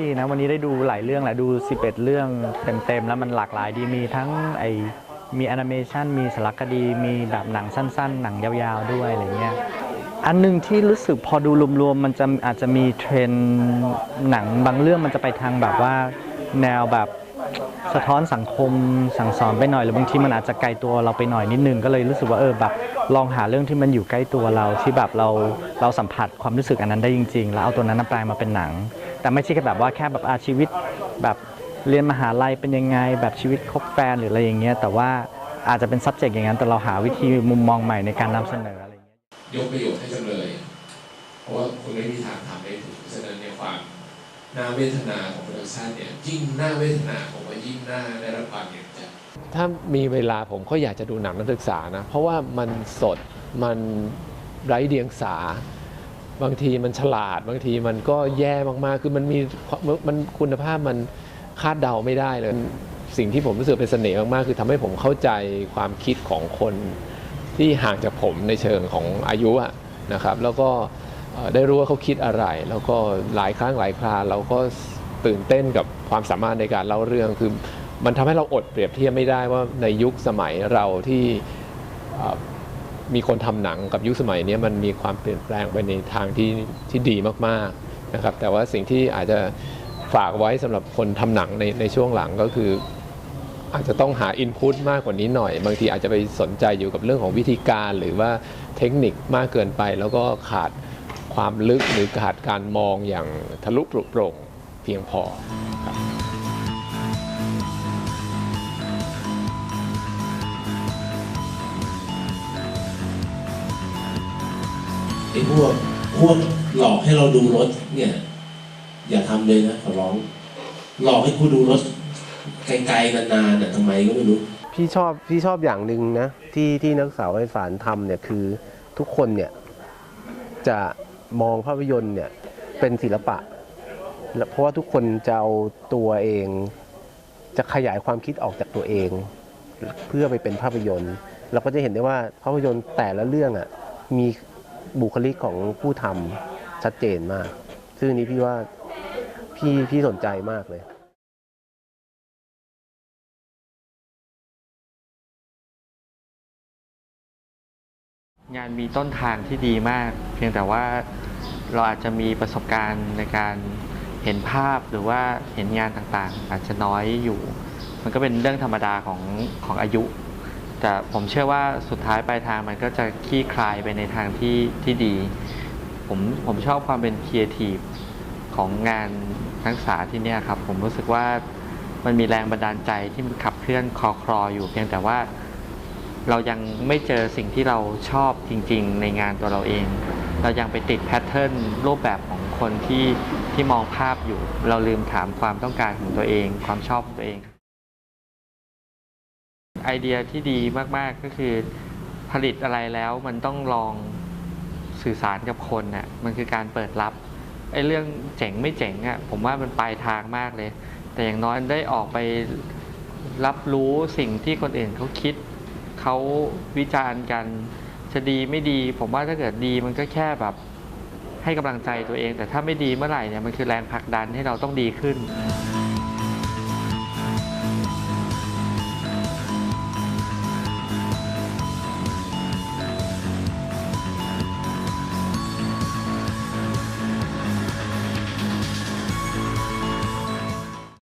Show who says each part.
Speaker 1: ดีนะ วันนี้ได้ดูหลายเรื่องแหละดู 11 เรื่องเต็มๆ แล้วมันหลากหลายดีมีทั้งไอมีแอนิเมชันมีสารคดี มีแบบหนังสั้น ๆ หนังยาวๆด้วยอะไรเงี้ยอันหนึ่งที่รู้สึกพอดูรวมๆมันจะอาจจะมีเทรนหนังบางเรื่องมันจะไปทางแบบว่าแนวแบบสะท้อนสังคมสั่งสอนไปหน่อยหรือบางทีมันอาจจะไกลตัวเราไปหน่อยนิดนึงก็เลยรู้สึกว่าเออแบบลองหาเรื่องที่มันอยู่ใกล้ตัวเราที่แบบเราเราสัมผัสความรู้สึกอันนั้นได้จริง ๆ แล้วเอาตัวนั้นมาแปลงมาเป็นหนัง แต่ไม่ใช่แค่แบบว่าแค่แบบอาชีวิตแบบเรียนมหาลัยเป็นยังไง แบบชีวิตคบแฟนหรืออะไรอย่างเงี้ยแต่ว่าอาจจะเป็น subject อย่างนั้น แต่เราหาวิธีมุมมองใหม่ในการนำเสนออะไรอย่างเงี้ย
Speaker 2: ยกประโยชน์ให้จำเลย เพราะว่าคุณไม่มีทางทำได้ถูกเพราะฉะนั้นเนี่ยความน่าเวทนาของโปรดักชันเนี่ยยิ่งน่าเวทนาผมว่ายิ่งน่าได้รับความเห็นใจ
Speaker 3: ถ้ามีเวลาผมก็อยากจะดูหนังนักศึกษานะ เพราะว่ามันสดมันไร้เดียงสา บางทีมันฉลาด บางทีมันก็แย่มากๆ คือมันมีมันคุณภาพมันคาดเดาไม่ได้เลย สิ่งที่ผมรู้สึกเป็นเสน่ห์มากๆ คือทำให้ผมเข้าใจความคิดของคนที่ห่างจากผมในเชิงของอายุอะนะครับ แล้วก็ได้รู้ว่าเขาคิดอะไร แล้วก็หลายครั้งหลายคราเราก็ตื่นเต้นกับความสามารถในการเล่าเรื่อง คือมันทำให้เราอดเปรียบเทียบไม่ได้ว่าในยุคสมัยเราที่ มีคนทำหนังกับยุคสมัยนี้มันมีความเปลี่ยนแปลงไปในทางที่ที่ดีมากๆนะครับ แต่ว่าสิ่งที่อาจจะฝากไว้สำหรับคนทำหนังในในช่วงหลังก็คือ อาจจะต้องหาอินพุตมากกว่านี้หน่อย บางทีอาจจะไปสนใจอยู่กับเรื่องของวิธีการ หรือว่าเทคนิคมากเกินไป แล้วก็ขาดความลึกหรือขาดการมองอย่างทะลุปรุโปร่งเพียงพอ
Speaker 4: ไอ้พวกพวกหลอกให้เราดูรถเนี่ย อย่าทำเลยนะขอร้อง หลอกให้กูดูรถไกลๆนานๆน่ะทำไมก็ไม่รู้
Speaker 5: พี่ชอบพี่ชอบอย่างหนึ่งนะที่ที่นักศึกษาไฟฝานทำเนี่ยคือทุกคนเนี่ย จะมองภาพยนตร์เนี่ย เป็นศิลปะและเพราะว่าทุกคนจะเอาตัวเอง จะขยายความคิดออกจากตัวเอง เพื่อไปเป็นภาพยนตร์ เราก็จะเห็นได้ว่าภาพยนตร์แต่ละเรื่องอะมี บุคลิกของผู้ทำชัดเจนมาก ซึ่งนี้พี่ว่าพี่พี่สนใจมากเลย
Speaker 1: งานมีต้นทางที่ดีมาก เพียงแต่ว่าเราอาจจะมีประสบการณ์ในการเห็นภาพหรือว่าเห็นงานต่างๆ อาจจะน้อยอยู่ มันก็เป็นเรื่องธรรมดาของของอายุ แต่ผมเชื่อว่าสุดท้ายปลายทางมันก็จะคลี่คลายไปในทางที่ที่ดี ผมผมชอบความเป็นครีเอทีฟของงานนักศึกษาที่เนี่ยครับ ผมรู้สึกว่ามันมีแรงบันดาลใจที่มันขับเคลื่อนคอคลออยู่เพียงแต่ว่าเรายังไม่เจอสิ่งที่เราชอบจริง ๆ ในงานตัวเราเอง เรายังไปติดแพทเทิร์นรูปแบบของคนที่ที่มองภาพอยู่ เราลืมถามความต้องการของตัวเอง ความชอบของตัวเอง ไอเดียที่ดีมากๆก็คือผลิตอะไรแล้วมันต้องลองสื่อสารกับคนน่ะมันคือการเปิดรับไอ้เรื่องเจ๋งไม่เจ๋งอะผมว่ามันปลายทางมากเลย แต่อย่างน้อยได้ออกไปรับรู้สิ่งที่คนอื่นเขาคิดเขาวิจารณ์กันจะดีไม่ดี ผมว่าถ้าเกิดดีมันก็แค่แบบให้กำลังใจตัวเอง แต่ถ้าไม่ดีเมื่อไหร่เนี่ยมันคือแรงผลักดันให้เราต้องดีขึ้น